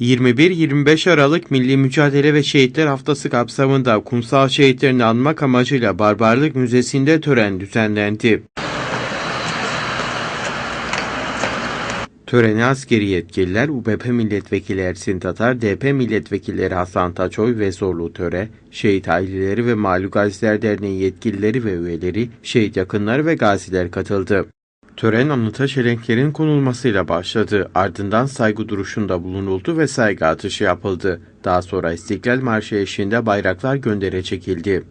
21-25 Aralık Milli Mücadele ve Şehitler Haftası kapsamında kumsal şehitlerini anmak amacıyla Barbarlık Müzesi'nde tören düzenlendi. Törene askeri yetkililer, UBP Milletvekili Ersin Tatar, DP Milletvekilleri Hasan Taçoy ve Zorlu Töre, Şehit Aileleri ve Maluk Gaziler Derneği yetkilileri ve üyeleri, şehit yakınları ve gaziler katıldı. Tören anıta çelenklerin konulmasıyla başladı. Ardından saygı duruşunda bulunuldu ve saygı atışı yapıldı. Daha sonra İstiklal Marşı eşliğinde bayraklar göndere çekildi.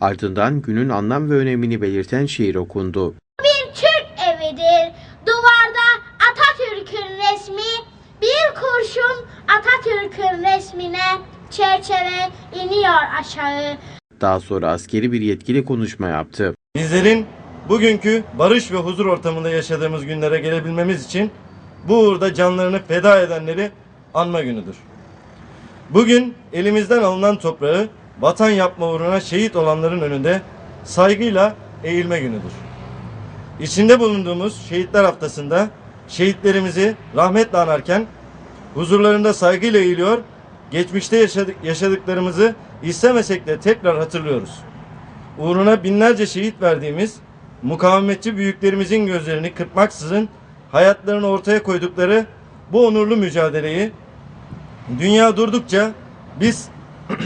Ardından günün anlam ve önemini belirten şiir okundu. bir Türk evidir. Resmi, bir kurşun Atatürk'ün resmine çerçeve iniyor aşağı. Daha sonra askeri bir yetkili konuşma yaptı. Bizlerin bugünkü barış ve huzur ortamında yaşadığımız günlere gelebilmemiz için bu uğurda canlarını feda edenleri anma günüdür. Bugün elimizden alınan toprağı vatan yapma uğruna şehit olanların önünde saygıyla eğilme günüdür. İçinde bulunduğumuz şehitler haftasında şehitlerimizi rahmetle anarken huzurlarında saygıyla eğiliyor, geçmişte yaşadık, yaşadıklarımızı istemesek de tekrar hatırlıyoruz. Uğruna binlerce şehit verdiğimiz mukavemetçi büyüklerimizin gözlerini kırpmaksızın hayatlarını ortaya koydukları bu onurlu mücadeleyi dünya durdukça biz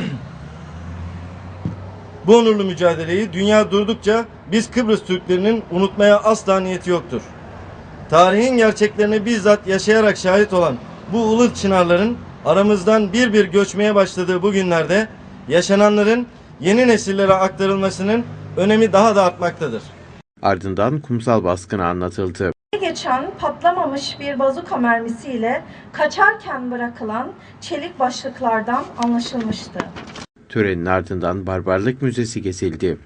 bu onurlu mücadeleyi dünya durdukça biz Kıbrıs Türklerinin unutmaya asla niyeti yoktur. Tarihin gerçeklerini bizzat yaşayarak şahit olan bu ulu çınarların aramızdan bir bir göçmeye başladığı bu günlerde yaşananların yeni nesillere aktarılmasının önemi daha da artmaktadır. Ardından kumsal baskını anlatıldı. geçen patlamamış bir bazuka mermisiyle kaçarken bırakılan çelik başlıklardan anlaşılmıştı. Törenin ardından Barbarlık Müzesi gezildi.